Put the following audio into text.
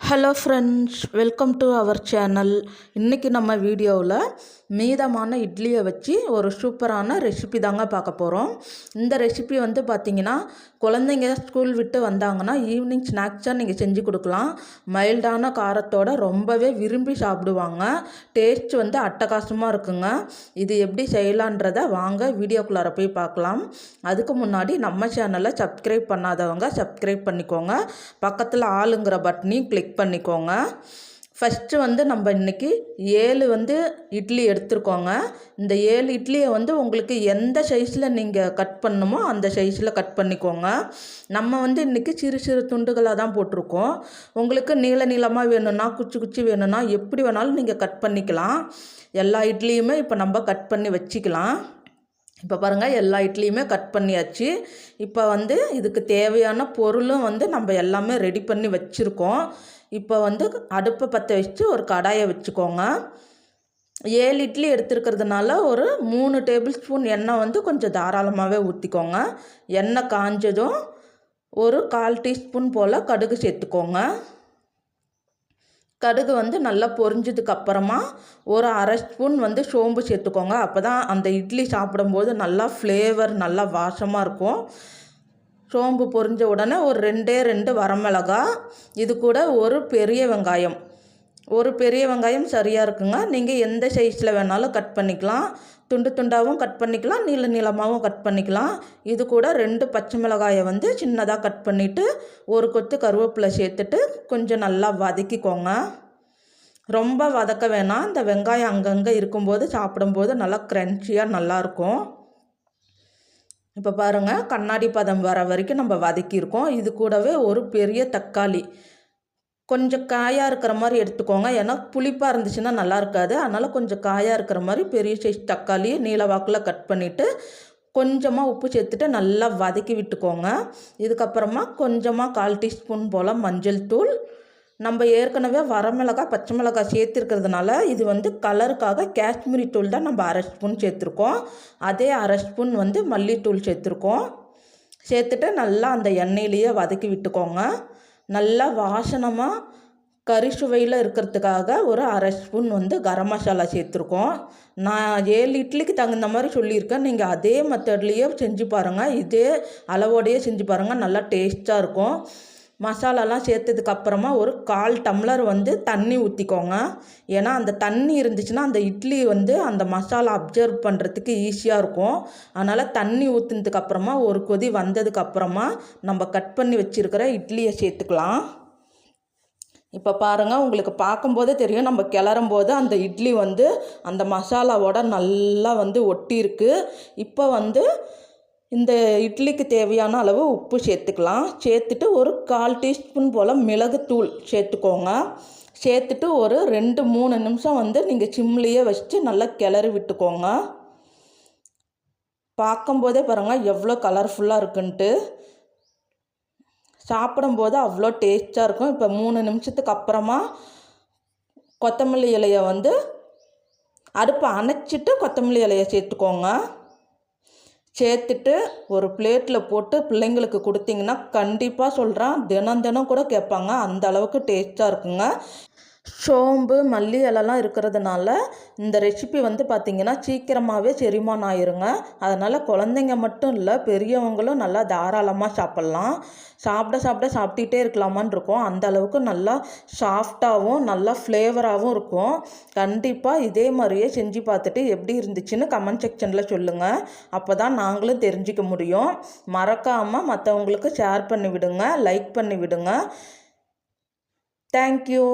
Hello friends welcome to our channel இன்றைக்கி நம்ம வீடியோவில் மீதமான இட்லியை வச்சு ஒரு சூப்பரான ரெசிபி தாங்க பார்க்க போகிறோம் இந்த ரெசிபி வந்து பார்த்திங்கன்னா குழந்தைங்க ஸ்கூல் விட்டு வந்தாங்கன்னா ஈவினிங் ஸ்நாக்ஸாக நீங்கள் செஞ்சு கொடுக்கலாம். மைல்டான காரத்தோட ரொம்பவே விரும்பி சாப்பிடுவாங்க. டேஸ்ட் வந்து அட்டகாசமாக இருக்குங்க. இது எப்படி செய்யலான்றதை வாங்க வீடியோக்குள்ளார போய் பார்க்கலாம். அதுக்கு முன்னாடி நம்ம சேனலை சப்ஸ்கிரைப் பண்ணாதவங்க சப்ஸ்கிரைப் பண்ணிக்கோங்க. பக்கத்தில் ஆளுங்கிற பட்டனையும் கிளிக் பண்ணிக்கோங்க. ஃபஸ்ட்டு வந்து நம்ம இன்றைக்கி ஏழு வந்து இட்லி எடுத்துருக்கோங்க. இந்த ஏழு இட்லியை வந்து உங்களுக்கு எந்த சைஸில் நீங்கள் கட் பண்ணணுமோ அந்த சைஸில் கட் பண்ணிக்கோங்க. நம்ம வந்து இன்றைக்கி சிறு சிறு துண்டுகளாக தான் போட்டிருக்கோம். உங்களுக்கு நீள நீளமாக வேணும்னா குச்சி குச்சி வேணும்னா எப்படி வேணாலும் நீங்கள் கட் பண்ணிக்கலாம். எல்லா இட்லியுமே இப்போ நம்ம கட் பண்ணி வச்சுக்கலாம். இப்போ பாருங்கள் எல்லா இட்லியுமே கட் பண்ணியாச்சு. இப்போ வந்து இதுக்கு தேவையான பொருளும் வந்து நம்ம எல்லாமே ரெடி பண்ணி வச்சுருக்கோம். இப்போ வந்து அடுப்பை பற்ற வச்சு ஒரு கடாயை வச்சுக்கோங்க. ஏழு இட்லி எடுத்துருக்கிறதுனால ஒரு மூணு டேபிள் ஸ்பூன் எண்ணெய் வந்து கொஞ்சம் தாராளமாகவே ஊற்றிக்கோங்க. எண்ணெய் காஞ்சதும் ஒரு கால் டீஸ்பூன் போல் கடுகு சேர்த்துக்கோங்க. கடுகு வந்து நல்லா பொரிஞ்சதுக்கு அப்புறமா ஒரு அரை ஸ்பூன் வந்து சோம்பு சேர்த்துக்கோங்க. அப்போ தான் அந்த இட்லி சாப்பிடும்போது நல்லா ஃப்ளேவர் நல்லா வாசமாக இருக்கும். சோம்பு பொரிஞ்ச உடனே ஒரு ரெண்டே ரெண்டு வரமிளகா இது கூட ஒரு பெரிய வெங்காயம். ஒரு பெரிய வெங்காயம் சரியாக இருக்குங்க. நீங்கள் எந்த சைஸில் வேணாலும் கட் பண்ணிக்கலாம். துண்டு துண்டாகவும் கட் பண்ணிக்கலாம். நீள நீளமாகவும் கட் பண்ணிக்கலாம். இது கூட ரெண்டு பச்சை மிளகாயை வந்து சின்னதாக கட் பண்ணிவிட்டு ஒரு கொத்து கருவேப்பிலை சேர்த்துட்டு கொஞ்சம் நல்லா வதக்கிக்கோங்க. ரொம்ப வதக்க வேணாம். இந்த வெங்காயம் அங்கங்கே இருக்கும்போது சாப்பிடும்போது நல்லா க்ரன்ச்சியாக நல்லாயிருக்கும் இப்போ பாருங்கள் கண்ணாடி பதம் வர வரைக்கும் நம்ம வதக்கியிருக்கோம். இது கூடவே ஒரு பெரிய தக்காளி. கொஞ்சம் காயாக இருக்கிற மாதிரி எடுத்துக்கோங்க. ஏன்னா புளிப்பாக இருந்துச்சுன்னா நல்லா இருக்காது. அதனால் கொஞ்சம் காயாக இருக்கிற மாதிரி பெரிய சைஸ் தக்காளி நீல வாக்கில் கட் பண்ணிவிட்டு கொஞ்சமாக உப்பு சேர்த்துட்டு நல்லா வதக்கி விட்டுக்கோங்க. இதுக்கப்புறமா கொஞ்சமாக கால் டீஸ்பூன் போல் மஞ்சள் தூள். நம்ம ஏற்கனவே வரமிளகாய் பச்சை மிளகாய் சேர்த்துருக்கிறதுனால இது வந்து கலருக்காக காஷ்மீரி தூள் தான் நம்ம அரை ஸ்பூன் சேர்த்துருக்கோம். அதே அரை ஸ்பூன் வந்து மல்லித்தூள் சேர்த்துருக்கோம். சேர்த்துட்டு நல்லா அந்த எண்ணெயிலேயே வதக்கி விட்டுக்கோங்க. நல்லா வாசனமாக கறி சுவையில் இருக்கிறதுக்காக ஒரு அரை ஸ்பூன் வந்து கரம் மசாலா சேர்த்துருக்கோம். நான் ஏழு இட்லிக்கு தகுந்த மாதிரி சொல்லியிருக்கேன். நீங்கள் அதே மெத்தட்லேயே செஞ்சு பாருங்கள் இதே அளவோடையே செஞ்சு பாருங்கள் நல்லா டேஸ்ட்டாக இருக்கும். மசாலாலாம் சேர்த்ததுக்கப்புறமா ஒரு கால் டம்ளர் வந்து தண்ணி ஊற்றிக்கோங்க ஏன்னா அந்த தண்ணி இருந்துச்சுன்னா அந்த இட்லி வந்து அந்த மசாலா அப்சர்வ் பண்ணுறதுக்கு ஈஸியாக இருக்கும். அதனால் தண்ணி ஊற்றினதுக்கப்புறமா ஒரு கொதி வந்ததுக்கப்புறமா நம்ம கட் பண்ணி வச்சுருக்கிற இட்லியை சேர்த்துக்கலாம். இப்போ பாருங்கள் உங்களுக்கு பார்க்கும்போதே தெரியும் நம்ம கிளறும் போது அந்த இட்லி வந்து அந்த மசாலாவோட நல்லா வந்து ஒட்டியிருக்கு. இப்போ வந்து இந்த இட்லிக்கு தேவையான அளவு உப்பு சேர்த்துக்கலாம். சேர்த்துட்டு ஒரு கால் டீஸ்பூன் போல் மிளகுத்தூள் சேர்த்துக்கோங்க. சேர்த்துட்டு ஒரு ரெண்டு மூணு நிமிஷம் வந்து நீங்கள் சிம்லேயே வச்சு நல்லா கிளறி விட்டுக்கோங்க. பார்க்கும்போதே பாருங்கள் எவ்வளோ கலர்ஃபுல்லாக இருக்குன்ட்டு. சாப்பிடும்போது அவ்வளோ டேஸ்ட்டாக இருக்கும். இப்போ மூணு நிமிஷத்துக்கு அப்புறமா கொத்தமல்லி இலையை வந்து அடுப்பை அணைச்சிட்டு கொத்தமல்லி இலையை சேர்த்துக்கோங்க. சேர்த்துட்டு ஒரு பிளேட்டில் போட்டு பிள்ளைங்களுக்கு கொடுத்தீங்கன்னா கண்டிப்பாக சொல்கிறேன் தினம் தினம் கூட கேட்பாங்க. அந்த அளவுக்கு டேஸ்ட்டாக இருக்குங்க. சோம்பு மல்லி இலெல்லாம் இருக்கிறதுனால இந்த ரெசிபி வந்து பார்த்திங்கன்னா சீக்கிரமாகவே செரிமானம் ஆயிருங்க. அதனால் குழந்தைங்க மட்டும் இல்லை பெரியவங்களும் நல்லா தாராளமாக சாப்பிட்லாம். சாப்பிட சாப்பிட சாப்பிட்டுட்டே இருக்கலாமான் இருக்கும். அந்த அளவுக்கு நல்லா சாஃப்டாகவும் நல்லா ஃப்ளேவராகவும் இருக்கும். கண்டிப்பாக இதே மாதிரியே செஞ்சு பார்த்துட்டு எப்படி இருந்துச்சுன்னு கமெண்ட் செக்ஷனில் சொல்லுங்கள் அப்போ தான் நாங்களும் தெரிஞ்சிக்க முடியும். மறக்காமல் மற்றவங்களுக்கு ஷேர் பண்ணி விடுங்க லைக் பண்ணி விடுங்க தேங்க்யூ